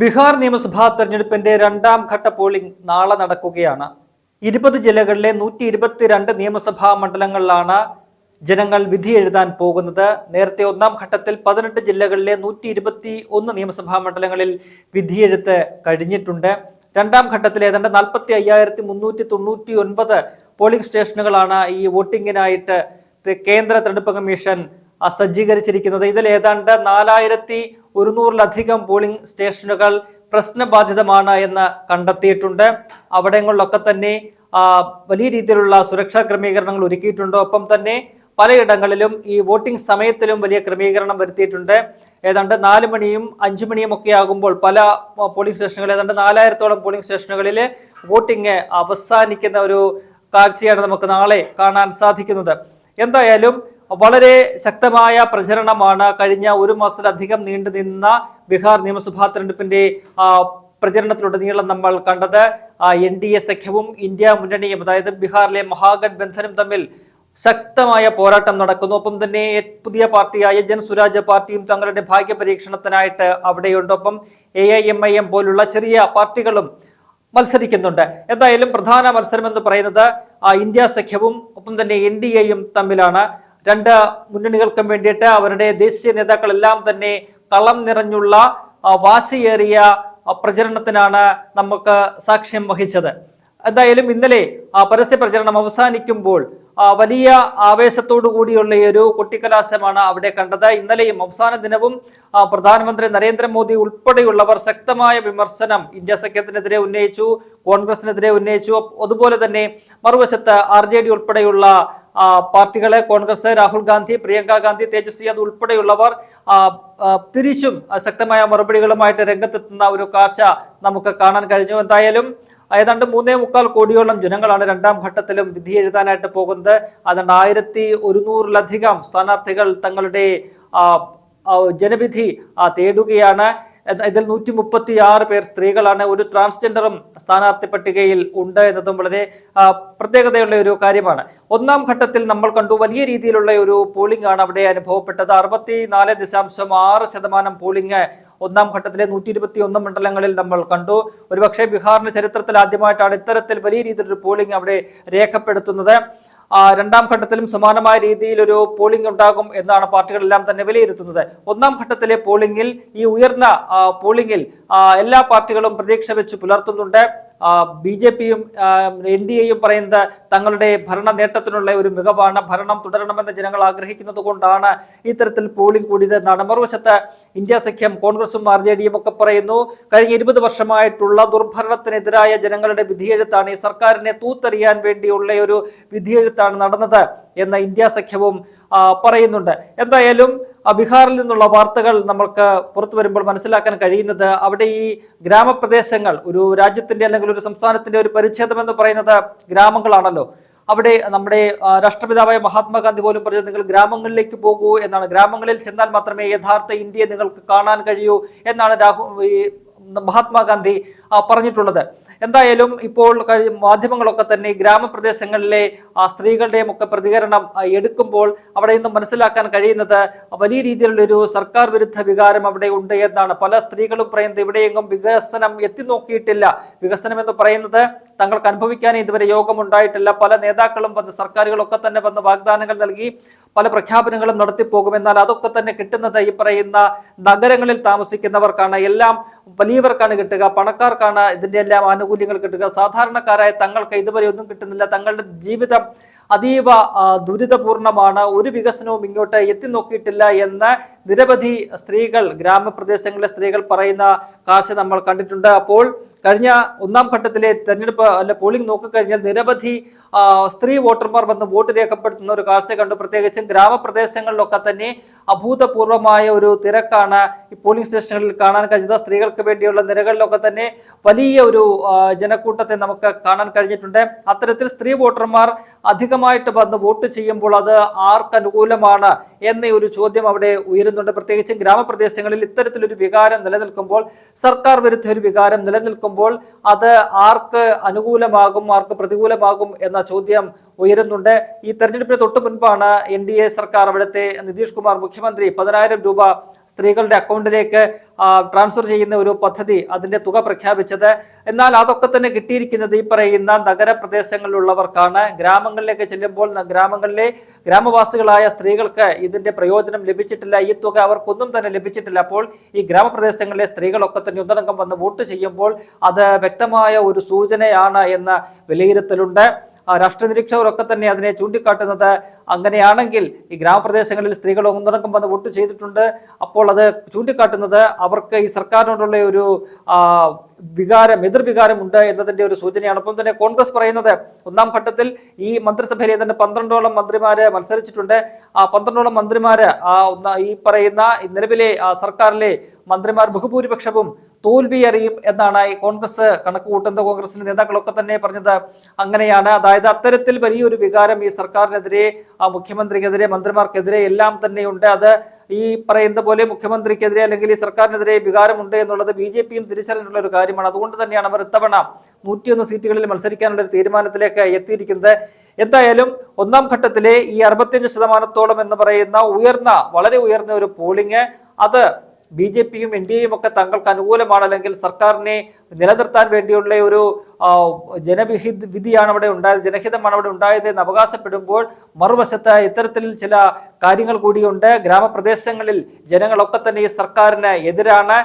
ബീഹാർ നിയമസഭാ തെരഞ്ഞെടുപ്പിന്റെ രണ്ടാം ഘട്ട പോളിംഗ് നാളെ നടക്കുകയാണ്. ഇരുപത് ജില്ലകളിലെ നൂറ്റി ഇരുപത്തിരണ്ട് നിയമസഭാ മണ്ഡലങ്ങളിലാണ് ജനങ്ങൾ വിധി എഴുതാൻ പോകുന്നത്. നേരത്തെ ഒന്നാം ഘട്ടത്തിൽ പതിനെട്ട് ജില്ലകളിലെ നൂറ്റി ഇരുപത്തി ഒന്ന് നിയമസഭാ മണ്ഡലങ്ങളിൽ വിധിയെഴുത്ത് കഴിഞ്ഞിട്ടുണ്ട്. രണ്ടാം ഘട്ടത്തിൽ ഏതാണ്ട് നാൽപ്പത്തി അയ്യായിരത്തി മുന്നൂറ്റി തൊണ്ണൂറ്റി ഒൻപത് പോളിംഗ് സ്റ്റേഷനുകളാണ് ഈ വോട്ടിങ്ങിനായിട്ട് കേന്ദ്ര തെരഞ്ഞെടുപ്പ് കമ്മീഷൻ സജ്ജീകരിച്ചിരിക്കുന്നത് ഇതിൽ ഏതാണ്ട് നാലായിരത്തി ഒരുന്നൂറിലധികം പോളിംഗ് സ്റ്റേഷനുകൾ പ്രശ്നബാധിതമാണ് എന്ന് കണ്ടെത്തിയിട്ടുണ്ട്. അവിടങ്ങളിലൊക്കെ തന്നെ വലിയ രീതിയിലുള്ള സുരക്ഷാ ക്രമീകരണങ്ങൾ ഒരുക്കിയിട്ടുണ്ട്. ഒപ്പം തന്നെ പലയിടങ്ങളിലും ഈ വോട്ടിംഗ് സമയത്തിലും വലിയ ക്രമീകരണം വരുത്തിയിട്ടുണ്ട്. ഏതാണ്ട് നാല് മണിയും അഞ്ചു മണിയും ഒക്കെ ആകുമ്പോൾ പല പോളിംഗ് സ്റ്റേഷനുകൾ ഏതാണ്ട് നാലായിരത്തോളം പോളിംഗ് സ്റ്റേഷനുകളിൽ വോട്ടിംഗ് അവസാനിക്കുന്ന ഒരു കാഴ്ചയാണ് നമുക്ക് നാളെ കാണാൻ സാധിക്കുന്നത്. എന്തായാലും വളരെ ശക്തമായ പ്രചരണമാണ് കഴിഞ്ഞ ഒരു മാസത്തിലധികം നീണ്ടു നിന്ന ബീഹാർ നിയമസഭാ തെരഞ്ഞെടുപ്പിന്റെ പ്രചരണത്തിലുടനീളം നമ്മൾ കണ്ടത് എൻ ഡി എ സഖ്യവും ഇന്ത്യ മുന്നണിയും അതായത് ബീഹാറിലെ മഹാഗഡ്ബന്ധനും തമ്മിൽ ശക്തമായ പോരാട്ടം നടക്കുന്നു. ഒപ്പം തന്നെ പുതിയ പാർട്ടിയായ ജൻസുരാജ് പാർട്ടിയും തങ്ങളുടെ ഭാഗ്യ പരീക്ഷണത്തിനായിട്ട് അവിടെയുണ്ട്. ഒപ്പം A I M I M പോലുള്ള ചെറിയ പാർട്ടികളും മത്സരിക്കുന്നുണ്ട്. എന്തായാലും പ്രധാന മത്സരം എന്ന് പറയുന്നത് ഇന്ത്യ സഖ്യവും ഒപ്പം തന്നെ എൻ ഡി എയും തമ്മിലാണ്. രണ്ട് മുന്നണികൾക്കും വേണ്ടിയിട്ട് അവരുടെ ദേശീയ നേതാക്കളെല്ലാം തന്നെ കളം നിറഞ്ഞുള്ള വാശിയേറിയ പ്രചരണത്തിനാണ് നമുക്ക് സാക്ഷ്യം വഹിച്ചത്. എന്തായാലും ഇന്നലെ ആ പരസ്യ പ്രചരണം അവസാനിക്കുമ്പോൾ വലിയ ആവേശത്തോടു കൂടിയുള്ള ഒരു കൊട്ടിക്കലാശമാണ് അവിടെ കണ്ടത്. ഇന്നലെയും അവസാന ദിനവും പ്രധാനമന്ത്രി നരേന്ദ്രമോദി ഉൾപ്പെടെയുള്ളവർ ശക്തമായ വിമർശനം ഇന്ത്യ സഖ്യത്തിനെതിരെ ഉന്നയിച്ചു കോൺഗ്രസിനെതിരെ ഉന്നയിച്ചു. അതുപോലെ തന്നെ മറുവശത്ത് ആർ ഉൾപ്പെടെയുള്ള പാർട്ടികളെ കോൺഗ്രസ് രാഹുൽ ഗാന്ധി പ്രിയങ്ക ഗാന്ധി തേജസ്വി യാദവ് ഉൾപ്പെടെയുള്ളവർ തിരിച്ചും ശക്തമായ മറുപടികളുമായിട്ട് രംഗത്തെത്തുന്ന ഒരു കാഴ്ച നമുക്ക് കാണാൻ കഴിഞ്ഞു. എന്തായാലും ഏതാണ്ട് മൂന്നേ മുക്കാൽ കോടിയോളം ജനങ്ങളാണ് രണ്ടാം ഘട്ടത്തിലും വിധി എഴുതാനായിട്ട് പോകുന്നത്. അതുകൊണ്ട് ആയിരത്തി ഒരുന്നൂറിലധികം സ്ഥാനാർത്ഥികൾ തങ്ങളുടെ ജനവിധി തേടുകയാണ്. ഇതിൽ നൂറ്റി മുപ്പത്തി ആറ് പേർ സ്ത്രീകളാണ് ഒരു ട്രാൻസ്ജെൻഡറും സ്ഥാനാർത്ഥി പട്ടികയിൽ ഉണ്ട് എന്നതും വളരെ പ്രത്യേകതയുള്ള ഒരു കാര്യമാണ്. ഒന്നാം ഘട്ടത്തിൽ നമ്മൾ കണ്ടു വലിയ രീതിയിലുള്ള ഒരു പോളിംഗ് ആണ് അവിടെ അനുഭവപ്പെട്ടത്. അറുപത്തി നാല് ദശാംശം ആറ് ശതമാനം പോളിംഗ് ഒന്നാം ഘട്ടത്തിലെ നൂറ്റി ഇരുപത്തി ഒന്ന് മണ്ഡലങ്ങളിൽ നമ്മൾ കണ്ടു. ഒരുപക്ഷെ ബീഹാറിന്റെ ചരിത്രത്തിൽ ആദ്യമായിട്ടാണ് ഇത്തരത്തിൽ വലിയ രീതിയിലൊരു പോളിംഗ് അവിടെ രേഖപ്പെടുത്തുന്നത്. രണ്ടാം ഘട്ടത്തിലും സമാനമായ രീതിയിൽ ഒരു പോളിംഗ് ഉണ്ടാകും എന്നാണ് പാർട്ടികളെല്ലാം തന്നെ വിലയിരുത്തുന്നത്. ഒന്നാം ഘട്ടത്തിലെ പോളിംഗിൽ ഈ ഉയർന്ന പോളിംഗിൽ എല്ലാ പാർട്ടികളും പ്രതീക്ഷ വെച്ച് പുലർത്തുന്നുണ്ട്. ബി ജെ പിയും എൻ ഡി എയും പറയുന്നത് തങ്ങളുടെ ഭരണ നേട്ടത്തിനുള്ള ഒരു മികവാണ് ഭരണം തുടരണമെന്ന് ജനങ്ങൾ ആഗ്രഹിക്കുന്നത് കൊണ്ടാണ് ഇത്തരത്തിൽ പോളിംഗ് കൂടിയത് എന്നാണ്. മറുവശത്ത് ഇന്ത്യ സഖ്യം കോൺഗ്രസും ആർ ജെ ഡിയും ഒക്കെ പറയുന്നു കഴിഞ്ഞ ഇരുപത് വർഷമായിട്ടുള്ള ദുർഭരണത്തിനെതിരായ ജനങ്ങളുടെ വിധിയെഴുത്താണ് ഈ സർക്കാരിനെ തൂത്തെറിയാൻ വേണ്ടിയുള്ള ഒരു വിധിയെഴുത്താണ് നടന്നത് എന്ന് ഇന്ത്യ സഖ്യവും പറയുന്നുണ്ട്. എന്തായാലും ബീഹാറിൽ നിന്നുള്ള വാർത്തകൾ നമുക്ക് പുറത്തു വരുമ്പോൾ മനസ്സിലാക്കാൻ കഴിയുന്നത് അവിടെ ഈ ഗ്രാമപ്രദേശങ്ങൾ ഒരു രാജ്യത്തിന്റെ അല്ലെങ്കിൽ ഒരു സംസ്ഥാനത്തിന്റെ ഒരു പരിച്ഛേദം എന്ന് പറയുന്നത് ഗ്രാമങ്ങളാണല്ലോ. അവിടെ നമ്മുടെ ആ, രാഷ്ട്രപിതാവായ മഹാത്മാഗാന്ധി പോലും പറഞ്ഞത് നിങ്ങൾ ഗ്രാമങ്ങളിലേക്ക് പോകൂ എന്നാണ്. ഗ്രാമങ്ങളിൽ ചെന്നാൽ മാത്രമേ യഥാർത്ഥ ഇന്ത്യയെ നിങ്ങൾക്ക് കാണാൻ കഴിയൂ എന്നാണ് രാഹുൽ മഹാത്മാഗാന്ധി ആ, പറഞ്ഞിട്ടുള്ളത്. എന്തായാലും ഇപ്പോൾ മാധ്യമങ്ങളൊക്കെ തന്നെ ഗ്രാമപ്രദേശങ്ങളിലെ ആ, സ്ത്രീകളുടെയും ഒക്കെ പ്രതികരണം എടുക്കുമ്പോൾ അവിടെ നിന്നും മനസ്സിലാക്കാൻ കഴിയുന്നത് വലിയ രീതിയിലുള്ള ഒരു സർക്കാർ വിരുദ്ധ വികാരം അവിടെ ഉണ്ട് എന്നാണ്. പല സ്ത്രീകളും പറയുന്നത് ഇവിടെയെങ്കും വികസനം എത്തി നോക്കിയിട്ടില്ല. വികസനം എന്ന് പറയുന്നത് തങ്ങൾക്ക് അനുഭവിക്കാൻ ഇതുവരെ യോഗമുണ്ടായിട്ടില്ല. പല നേതാക്കളും വന്ന് സർക്കാരുകളൊക്കെ തന്നെ വന്ന് വാഗ്ദാനങ്ങൾ നൽകി പല പ്രഖ്യാപനങ്ങളും നടത്തിപ്പോകും എന്നാൽ അതൊക്കെ തന്നെ കിട്ടുന്നത് ഈ പറയുന്ന നഗരങ്ങളിൽ താമസിക്കുന്നവർക്കാണ്. എല്ലാം വലിയവർക്കാണ് കിട്ടുക. പണക്കാർക്കാണ് ഇതിന്റെ എല്ലാം ആനുകൂല്യങ്ങൾ കിട്ടുക. സാധാരണക്കാരായ തങ്ങൾക്ക് ഇതുവരെ ഒന്നും കിട്ടുന്നില്ല. തങ്ങളുടെ ജീവിതം അതീവ ദുരിതപൂർണമാണ്. ഒരു വികസനവും ഇങ്ങോട്ട് എത്തി നോക്കിയിട്ടില്ല എന്ന് നിരവധി സ്ത്രീകൾ ഗ്രാമപ്രദേശങ്ങളിലെ സ്ത്രീകൾ പറയുന്ന കാഴ്ച നമ്മൾ കണ്ടിട്ടുണ്ട്. അപ്പോൾ കഴിഞ്ഞ ഒന്നാം ഘട്ടത്തിലെ തെരഞ്ഞെടുപ്പ് അല്ല പോളിംഗ് നോക്കിക്കഴിഞ്ഞാൽ നിരവധി സ്ത്രീ വോട്ടർമാർ വന്ന് വോട്ട് രേഖപ്പെടുത്തുന്ന ഒരു കാഴ്ച കണ്ടു. പ്രത്യേകിച്ചും ഗ്രാമപ്രദേശങ്ങളിലൊക്കെ തന്നെ അഭൂതപൂർവമായ ഒരു തിരക്കാണ് ഈ പോളിംഗ് സ്റ്റേഷനുകളിൽ കാണാൻ കഴിഞ്ഞത്. സ്ത്രീകൾക്ക് വേണ്ടിയുള്ള നിരകളിലൊക്കെ തന്നെ വലിയ ഒരു ജനക്കൂട്ടത്തെ നമുക്ക് കാണാൻ കഴിഞ്ഞിട്ടുണ്ട്. അത്തരത്തിൽ സ്ത്രീ വോട്ടർമാർ അധികമായിട്ട് വന്ന് വോട്ട് ചെയ്യുമ്പോൾ അത് ആർക്കനുകൂലമാണ് എന്ന ഒരു ചോദ്യം അവിടെ ഉയരുന്നുണ്ട്. പ്രത്യേകിച്ചും ഗ്രാമപ്രദേശങ്ങളിൽ ഇത്തരത്തിലൊരു വികാരം നിലനിൽക്കുമ്പോൾ സർക്കാർ വിരുദ്ധ ഒരു വികാരം നിലനിൽക്കുമ്പോൾ അത് ആർക്ക് അനുകൂലമാകും ആർക്ക് പ്രതികൂലമാകും എന്ന ചോദ്യം ഉയരുന്നുണ്ട്. ഈ തെരഞ്ഞെടുപ്പിന് തൊട്ടു മുൻപാണ് എൻ ഡി എ സർക്കാർ അവിടുത്തെ നിതീഷ് കുമാർ മുഖ്യമന്ത്രി പതിനായിരം രൂപ സ്ത്രീകളുടെ അക്കൗണ്ടിലേക്ക് ട്രാൻസ്ഫർ ചെയ്യുന്ന ഒരു പദ്ധതി അതിന്റെ തുക പ്രഖ്യാപിച്ചത്. എന്നാൽ അതൊക്കെ തന്നെ കിട്ടിയിരിക്കുന്നത് ഈ പറയുന്ന നഗരപ്രദേശങ്ങളിലുള്ളവർക്കാണ്. ഗ്രാമങ്ങളിലേക്ക് ചെല്ലുമ്പോൾ ഗ്രാമങ്ങളിലെ ഗ്രാമവാസികളായ സ്ത്രീകൾക്ക് ഇതിന്റെ പ്രയോജനം ലഭിച്ചിട്ടില്ല. ഈ തുക അവർക്കൊന്നും തന്നെ ലഭിച്ചിട്ടില്ല. അപ്പോൾ ഈ ഗ്രാമപ്രദേശങ്ങളിലെ സ്ത്രീകളൊക്കെ തന്നെ ഒന്നടങ്കം വന്ന് വോട്ട് ചെയ്യുമ്പോൾ അത് വ്യക്തമായ ഒരു സൂചനയാണ് എന്ന വിലയിരുത്തലുണ്ട്. രാഷ്ട്രീയ നിരീക്ഷകരൊക്കെ തന്നെ അതിനെ ചൂണ്ടിക്കാട്ടുന്നത് അങ്ങനെയാണെങ്കിൽ ഈ ഗ്രാമപ്രദേശങ്ങളിൽ സ്ത്രീകൾ ഒന്നിറക്കം വന്ന് വോട്ട് ചെയ്തിട്ടുണ്ട്. അപ്പോൾ അത് ചൂണ്ടിക്കാട്ടുന്നത് അവർക്ക് ഈ സർക്കാരിനോടുള്ള ഒരു വികാരം വികാരം എതിർവികാരമുണ്ട് എന്നതിന്റെ ഒരു സൂചനയാണ്. ഒപ്പം തന്നെ കോൺഗ്രസ് പറയുന്നത് ഒന്നാം ഘട്ടത്തിൽ ഈ മന്ത്രിസഭയിലെ തന്നെ പന്ത്രണ്ടോളം മന്ത്രിമാര് മത്സരിച്ചിട്ടുണ്ട്. ആ പന്ത്രണ്ടോളം മന്ത്രിമാര് ഈ പറയുന്ന നിലവിലെ സർക്കാരിലെ മന്ത്രിമാർ ബഹുഭൂരിപക്ഷവും തോൽവി അറിയും എന്നാണ് ഈ കോൺഗ്രസ് കണക്ക് കൂട്ടുന്ന കോൺഗ്രസിന്റെ നേതാക്കളൊക്കെ തന്നെ പറഞ്ഞത് അങ്ങനെയാണ്. അതായത് അത്തരത്തിൽ വലിയൊരു വികാരം ഈ സർക്കാരിനെതിരെ ആ മുഖ്യമന്ത്രിക്കെതിരെ മന്ത്രിമാർക്കെതിരെ എല്ലാം തന്നെയുണ്ട്. അത് ഈ പറയുന്ന പോലെ മുഖ്യമന്ത്രിക്കെതിരെ അല്ലെങ്കിൽ ഈ സർക്കാരിനെതിരെ വികാരമുണ്ട് എന്നുള്ളത് ബി ജെ പിയും തിരിച്ചറിഞ്ഞിട്ടുള്ള ഒരു കാര്യമാണ്. അതുകൊണ്ട് തന്നെയാണ് അവർ ഇത്തവണ നൂറ്റിയൊന്ന് സീറ്റുകളിൽ മത്സരിക്കാനുള്ള ഒരു തീരുമാനത്തിലേക്ക് എത്തിയിരിക്കുന്നത്. എന്തായാലും ഒന്നാം ഘട്ടത്തിലെ ഈ അറുപത്തിയഞ്ച് ശതമാനത്തോളം എന്ന് പറയുന്ന ഉയർന്ന വളരെ ഉയർന്ന ഒരു പോളിംഗ്. അത് ബി ജെ പിയും എൻ ഡി എയും ഒക്കെ തങ്ങൾക്ക് അനുകൂലമാണ്. അല്ലെങ്കിൽ സർക്കാരിനെ നിലനിർത്താൻ വേണ്ടിയുള്ള ഒരു ജനവിഹി വിധിയാണ് അവിടെ ഉണ്ടായത് ജനഹിതമാണ് അവിടെ ഉണ്ടായത് എന്ന് അവകാശപ്പെടുമ്പോൾ മറുവശത്ത് ഇത്തരത്തിൽ ചില കാര്യങ്ങൾ കൂടിയുണ്ട്. ഗ്രാമപ്രദേശങ്ങളിൽ ജനങ്ങളൊക്കെ തന്നെ ഈ സർക്കാരിന് എതിരാണ്.